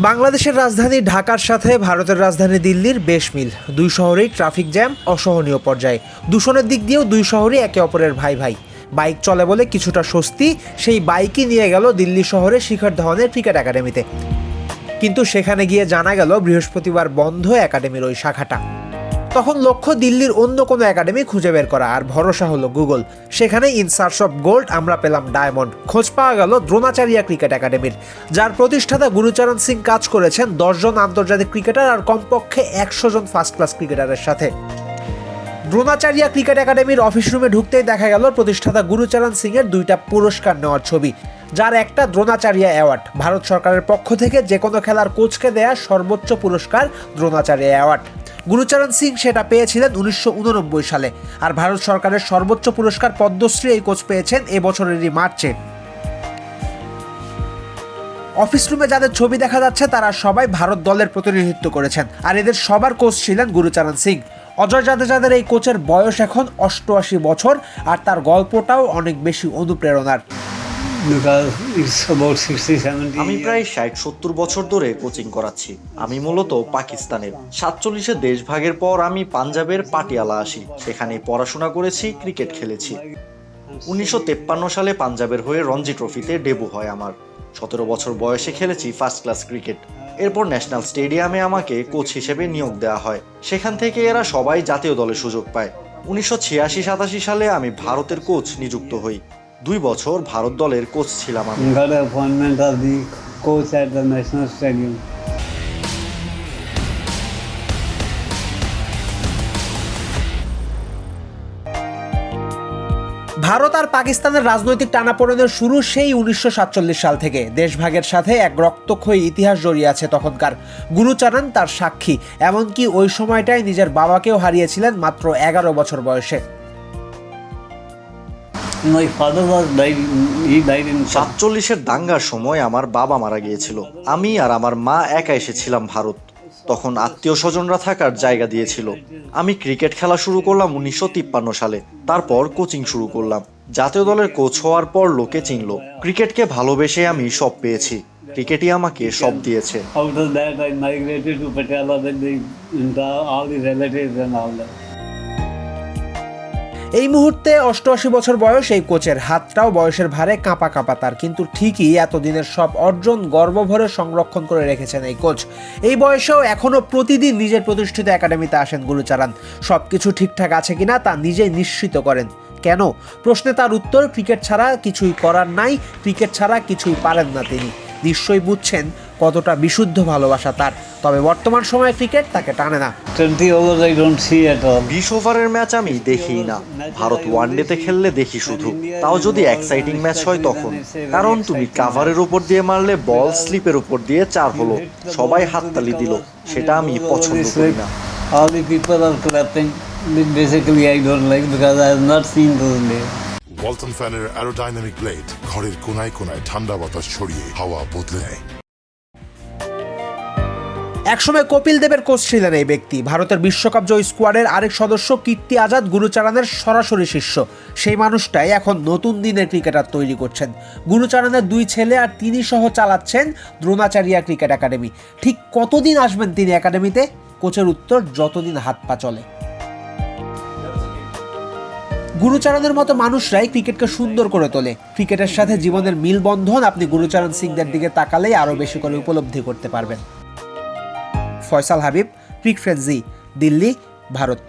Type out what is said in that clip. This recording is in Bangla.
বাংলাদেশের রাজধানী ঢাকার সাথে ভারতের রাজধানী দিল্লির বেশ মিল। দুই শহরেই ট্রাফিক জ্যাম, অসহনীয় পর্যায়ে। দূষণের দিক দিয়েও দুই শহরই একে অপরের ভাই ভাই বাইক চলে বলে কিছুটা স্বস্তি, সেই বাইকই নিয়ে গেল দিল্লি শহরে শিখর ধাওয়ানের ক্রিকেট একাডেমিতে। কিন্তু সেখানে গিয়ে জানা গেল বৃহস্পতিবার বন্ধ একাডেমির ওই শাখাটা। তখন লক্ষ্য দিল্লির অন্য কোনো একাডেমি খুঁজে বের করা, আর ভরসা হলো গুগল। সেখানে ইন সার্চ অফ গোল্ড আমরা পেলাম ডায়মন্ড। খোঁজ পাওয়া গেল দ্রোণাচার্য ক্রিকেট একাডেমির, যার প্রতিষ্ঠাতা গুরুচরণ সিং কাজ করেছেন দশজন আন্তর্জাতিক ক্রিকেটার আর কমপক্ষে একশো জন ফার্স্ট ক্লাস ক্রিকেটারের সাথে। দ্রোণাচার্য ক্রিকেট একাডেমির অফিস রুমে ঢুকতেই দেখা গেল প্রতিষ্ঠাতা গুরুচরণ সিং এর দুইটা পুরস্কার নেওয়ার ছবি, যার একটা দ্রোণাচার্য অ্যাওয়ার্ড। ভারত সরকারের পক্ষ থেকে যে কোনো খেলার কোচকে দেয়া সর্বোচ্চ পুরস্কার দ্রোণাচার্য অ্যাওয়ার্ড। গুরুচরণ সিং সেটা পেয়েছিলেন উনিশশো উননব্বই সালে। আর ভারত সরকারের সর্বোচ্চ পুরস্কার পদ্মশ্রী এই কোচ পেয়েছেন এ বছরেরই মার্চে। অফিস রুমে যাদের ছবি দেখা যাচ্ছে, তারা সবাই ভারত দলের প্রতিনিধিত্ব করেছেন। আর এদের সবার কোচ ছিলেন গুরুচরণ সিং। অজয় জাদেজাদের এই কোচের বয়স এখন অষ্টআশি বছর, আর তার গল্পটাও অনেক বেশি অনুপ্রেরণার। আমি প্রায় ষাট সত্তর বছর ধরে কোচিং করাচ্ছি। আমি মূলত পাকিস্তানের। সাতচল্লিশে দেশভাগের পর আমি পাঞ্জাবের পাটিয়ালা আসি। সেখানে পড়াশোনা করেছি ক্রিকেট খেলেছি। উনিশশো তেপ্পান্ন সালে পাঞ্জাবের হয়ে রঞ্জি ট্রফিতে ডেবু হয় আমার। সতেরো বছর বয়সে খেলেছি ফার্স্ট ক্লাস ক্রিকেট এরপর ন্যাশনাল স্টেডিয়ামে আমাকে কোচ হিসেবে নিয়োগ দেওয়া হয়। সেখান থেকে এরা সবাই জাতীয় দলে সুযোগ পায়। উনিশশো ছিয়াশি সাতাশি সালে আমি ভারতের কোচ নিযুক্ত হই। দুই বছর ভারত দলের কোচ ছিলাম আমি। Got the appointment of the coach at the national stadium. Bharat আর পাকিস্তানের রাজনৈতিক টানাপোড়েনের শুরু সেই উনিশশো সাতচল্লিশ সাল থেকে। দেশভাগের সাথে এক রক্তক্ষয়ী ইতিহাস জড়িয়ে আছে তখনকার। গুরুচরণ তার সাক্ষী এমনকি ওই সময়টায় নিজের বাবাকেও হারিয়েছিলেন মাত্র এগারো বছর বয়সে। সাতচল্লিশের দাঙ্গার সময় আমার বাবা মারা গিয়েছিল। আমি আর আমার মা একা এসেছিলাম ভারত। তখন আত্মীয় স্বজনরা থাকার জায়গা দিয়েছিল। আমি ক্রিকেট খেলা শুরু করলাম উনিশশো তিপ্পান্ন সালে। তারপর কোচিং শুরু করলাম। জাতীয় দলের কোচ হওয়ার পর লোকে চিনল ক্রিকেটকে ভালোবেসে আমি সব পেয়েছি। ক্রিকেটই আমাকে সব দিয়েছে। এই মুহূর্তে অষ্টআশি বছর বয়স এই কোচের। হাতটাও বয়সের ভারে কাঁপা কাঁপা তার, কিন্তু ঠিকই এতদিনের সব অর্জন গর্বভরে সংরক্ষণ করে রেখেছেন এই কোচ। এই বয়সেও এখনও প্রতিদিন নিজের প্রতিষ্ঠিত একাডেমিতে আসেন গুরুচারান। সব কিছু ঠিকঠাক আছে কিনা তা নিজেই নিশ্চিত করেন। কেন? প্রশ্নে তার উত্তর, ক্রিকেট ছাড়া কিছুই করার নাই, ক্রিকেট ছাড়া কিছুই পারেন না তিনি। নিশ্চয়ই বুঝছেন কতটা বিশুদ্ধ ভালোবাসা তার। তবে বর্তমান সময়ে ক্রিকেট তাকে টানে না। 20 overs I don't see at all. বিশ ওভারের ম্যাচ আমি দেখি না। ভারত ওয়ানডেতে খেললে দেখি শুধু। তাও যদি এক্সাইটিং ম্যাচ হয় তখন। কারণ তুমি কাভারের উপর দিয়ে মারলে বল স্লিপের উপর দিয়ে চার হলো। সবাই হাততালি দিল। সেটা আমি পছন্দ করি না। All the people are clapping. Basically, I don't like because I have not seen those days. Walton ফ্যানের অ্যারোডাইনামিক ব্লেড ঘরের কোনায় কোনায় ঠান্ডা বাতাস ছড়িয়ে হাওয়া বদলে দেয় একসময় কপিল দেবের কোচ ছিলেন এই ব্যক্তি। ভারতের বিশ্বকাপ জয়ী স্কোয়াডের আরেক সদস্য কীর্তি আজাদ গুরুচারানের সরাসরি শিষ্য। সেই মানুষটাই এখন নতুন দিনের ক্রিকেটার তৈরি করছেন। গুরুচারানের দুই ছেলে আর তিনি সহ চালাচ্ছেন দ্রোণাচার্য ক্রিকেট একাডেমি। ঠিক কতদিন আসবেন তিনি একাডেমিতে? কোচের উত্তর, যতদিন হাত পা চলে। গুরুচরণের মতো মানুষরাই ক্রিকেটকে সুন্দর করে তোলে। ক্রিকেটের সাথে জীবনের মিলবন্ধন আপনি গুরুচরণ সিংদের দিকে তাকালেই আরও বেশি করে উপলব্ধি করতে পারবেন। ফয়সাল হাবিব পিক ফ্রেন্সি দিল্লি ভারত।